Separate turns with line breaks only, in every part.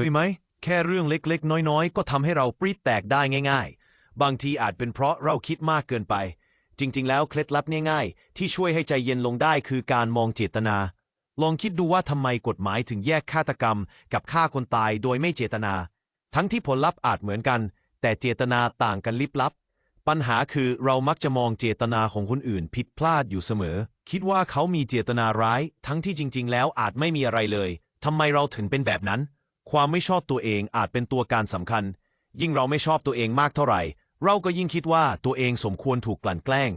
เคยไหม แค่เรื่องเล็กๆ น้อยๆ ก็ทำให้เราปริแตกได้ง่าย ๆ บางทีอาจเป็นเพราะเราคิดมากเกินไป จริง ๆ แล้วเคล็ดลับง่ายๆ ที่ช่วยให้ใจเย็นลงได้คือการมองเจตนา ลองคิดดูว่าทำไมกฎหมายถึงแยกฆาตกรรม กับฆ่าคนตายโดยไม่เจตนา ทั้งที่ผลลัพธ์อาจเหมือนกัน แต่เจตนาต่างกันลิบลับ ปัญหาคือเรามักจะมองเจตนาของคนอื่นผิดพลาดอยู่เสมอ คิดว่าเขามีเจตนาร้าย ทั้งที่จริง ๆ แล้วอาจไม่มีอะไรเลยทำไมเราถึงเป็นแบบนั้น ความไม่ชอบตัวเองอาจเป็นตัวการสำคัญ ยิ่งเราไม่ชอบตัวเองมากเท่าไหร่ เราก็ยิ่งคิดว่าตัวเองสมควรถูกกลั่นแกล้ง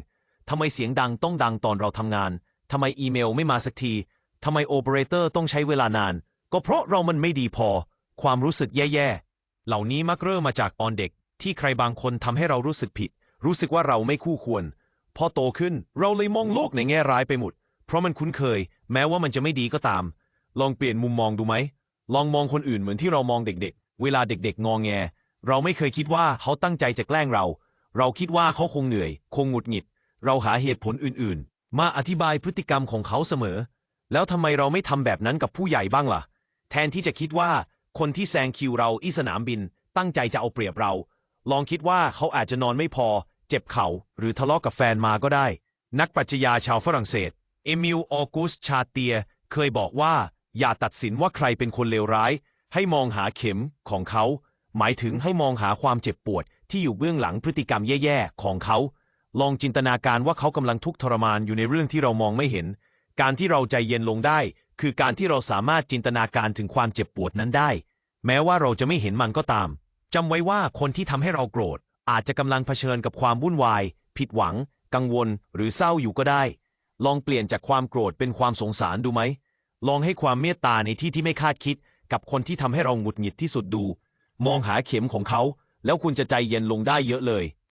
ทำไมเสียงดังต้องดังตอนเราทำงานทำไมอีเมลไม่มาสักทีทำไมโอเปอเรเตอร์ต้องใช้เวลานาน ก็เพราะเรามันไม่ดีพอ ความรู้สึกแย่ๆ เหล่านี้มักเริ่มมาจากตอนเด็ก ที่ใครบางคนทำให้เรารู้สึกผิด รู้สึกว่าเราไม่คู่ควร พอโตขึ้นเราเลยมองโลกในแง่ร้ายไปหมด เพราะมันคุ้นเคย แม้ว่ามันจะไม่ดีก็ตาม ลองเปลี่ยนมุมมองดูไหม ลองมองคนอื่นเหมือนที่เรามองเด็กๆ เวลาเด็กๆ งองแง เราไม่เคยคิดว่าเขาตั้งใจจะแกล้งเรา เราคิดว่าเขาคงเหนื่อย คงหงุดหงิด เราหาเหตุผลอื่นๆ มาอธิบายพฤติกรรมของเขาเสมอ แล้วทำไมเราไม่ทำแบบนั้นกับผู้ใหญ่บ้างล่ะ แทนที่จะคิดว่าคนที่แซงคิวเราอีสนามบิน ตั้งใจจะเอาเปรียบเรา ลองคิดว่าเขาอาจจะนอนไม่พอ เจ็บเข่าหรือทะเลาะกับแฟนมาก็ได้ นักปรัชญาชาวฝรั่งเศส เอมิลออกุสชาเตีย เคยบอกว่า อย่าตัดสินว่าใครเป็นคนเลวร้าย ให้มองหาเข็มของเขา หมายถึงให้มองหาความเจ็บปวด ที่อยู่เบื้องหลังพฤติกรรมแย่ๆของเขา ลองจินตนาการว่าเขากำลังทุกข์ทรมานอยู่ในเรื่องที่เรามองไม่เห็น การที่เราใจเย็นลงได้ คือการที่เราสามารถจินตนาการถึงความเจ็บปวดนั้นได้ แม้ว่าเราจะไม่เห็นมันก็ตามจำไว้ว่าคนที่ทำให้เราโกรธ อาจจะกำลังเผชิญกับความวุ่นวาย ผิดหวัง กังวล หรือเศร้าอยู่ก็ได้ ลองเปลี่ยนจากความโกรธเป็นความสงสารดูไหม ลองให้ความเมตตาในที่ที่ไม่คาดคิด กับคนที่ทำให้เราหงุดหงิดที่สุดดู มองหาเข็มของเขา แล้วคุณจะใจเย็นลงได้เยอะเลย